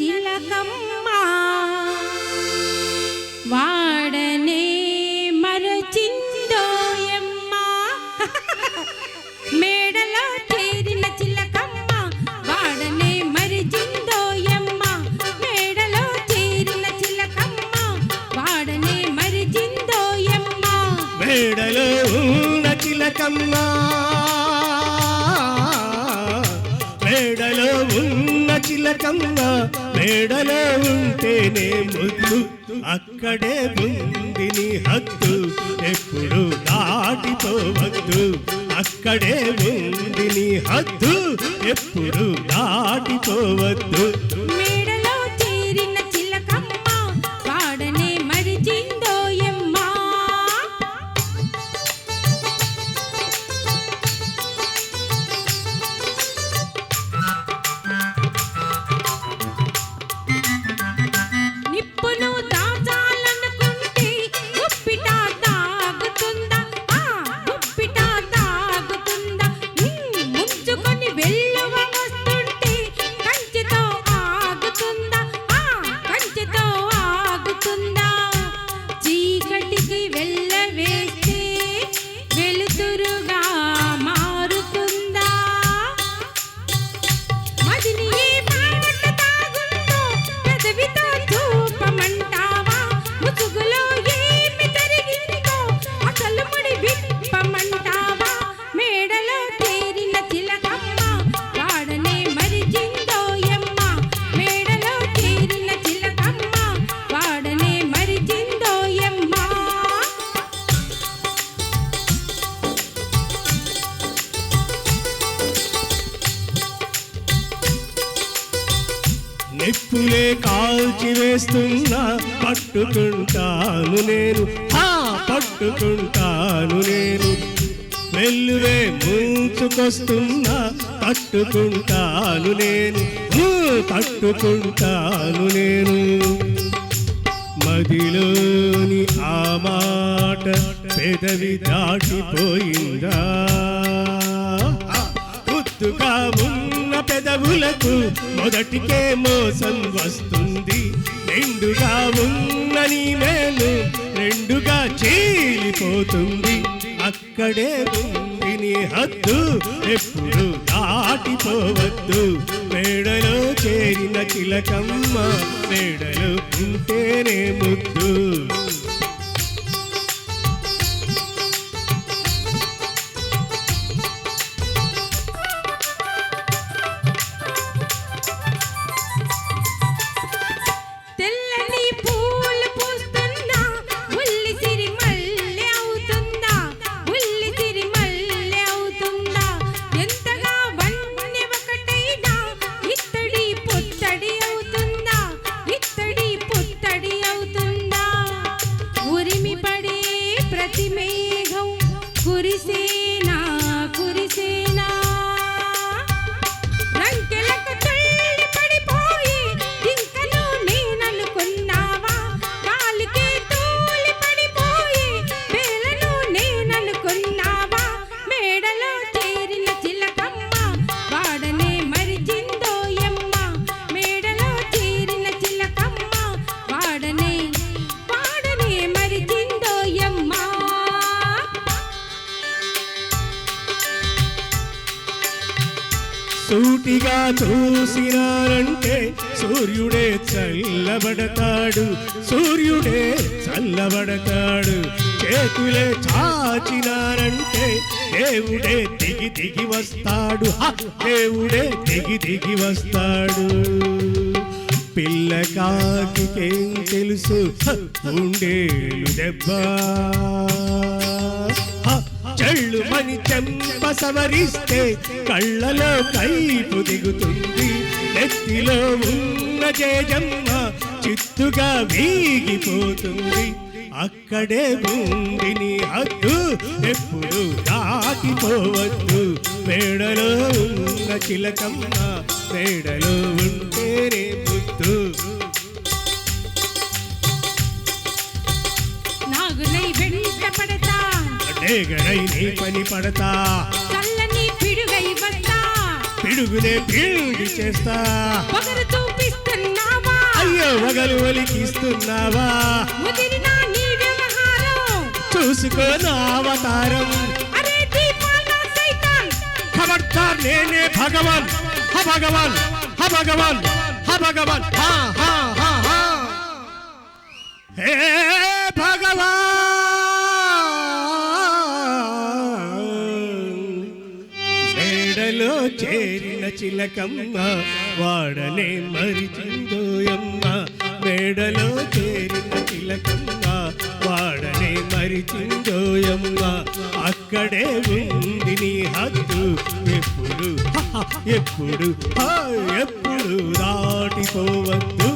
చిలకమ్మ వాడనే మరచిందోయమ్మ. మేడలో చేరిన చిలకమ్మ. వాడనే మరిచిందోయమ్మ. మేడలో చేరిన చిలకమ్మ. వాడనే మరిచిందోయమ్మ. మేడలో ఉన్న చిలకమ్మ. మేడలో ఉన్న చిలకమ్మ. మేడలో ఉంటేనే ముద్దు అక్కడే ఉంది నీ హద్దు. ఎప్పుడు దాటిపోవద్దు అక్కడే ఉంది నీ హద్దు. ఎప్పుడు దాటిపోవద్దు నిప్పులే కాల్చి వేస్తున్నా పట్టుకుంటాను నేను. ఆ పట్టుకుంటాను నేను. వెల్లువే ముంచుకొస్తున్నా పట్టుకుంటాను నేను. పట్టుకుంటాను నేను. మదిలోని ఆ మాట పెదవి దాటిపోయిందా? గుర్తుగా ఉన్న పెదవులకు మొదటికే మోసం వస్తుంది. రెండుగా ఉన్న నీ మేలు రెండుగా చీలిపోతుంది. అక్కడే ఉంది నీ హద్దు ఎప్పుడు దాటిపోవద్దు. మేడలో చేరిన చిలకమ్మ మేడలో ఉంటేనే ముద్దు. సూటిగా చూసినారంటే సూర్యుడే చల్లబడతాడు సూర్యుడే చల్లబడతాడు. చేతులే చాచినారంటే దేవుడే దిగి దిగి వస్తాడు. దేవుడే దిగి దిగి వస్తాడు. పిల్ల కాకికేం తెలుసు? ఉండేలు దెబ్బ. హ! చెళ్ళు చెంప సవరిస్తే కళ్ళలో కైపు దిగుతుంది నెత్తిలో ఉన్న జేజమ్మ చిత్తుగా వీగిపోతుంది అక్కడే ఉంది నీ హద్దు ఎప్పుడు దాటిపోవద్దు మేడలో ఉన్న చిలకమ్మ మేడలో ఉంటే రేపు డేగడై నీ పని పడతా. చల్లని పిడుగై వస్తా. పిడుగునే చేస్తా. చూపిస్తున్నావా? అయ్యో వగలు ఒలికిస్తున్నావా? ముదిరిన నీ వ్యవహారం? చూసుకో నా అవతారం. అరే దీపాల సైతాన్. ఖబర్దార్ నేనే భగవాన్. హ భగవాన్ హ భగవాన్ హ భగవాన్. హా హా హా హా. హే మేడలో చేరిన చిలకమ్మ వాడనే మరిచిందోయమ్మ మేడలో చేరిన చిలకమ్మ వాడనే మరిచిందోయమ్మ అక్కడే ఉంది నీ హద్దు ఎప్పుడు? ఎప్పుడు? ఎప్పుడు దాటిపోవద్దు?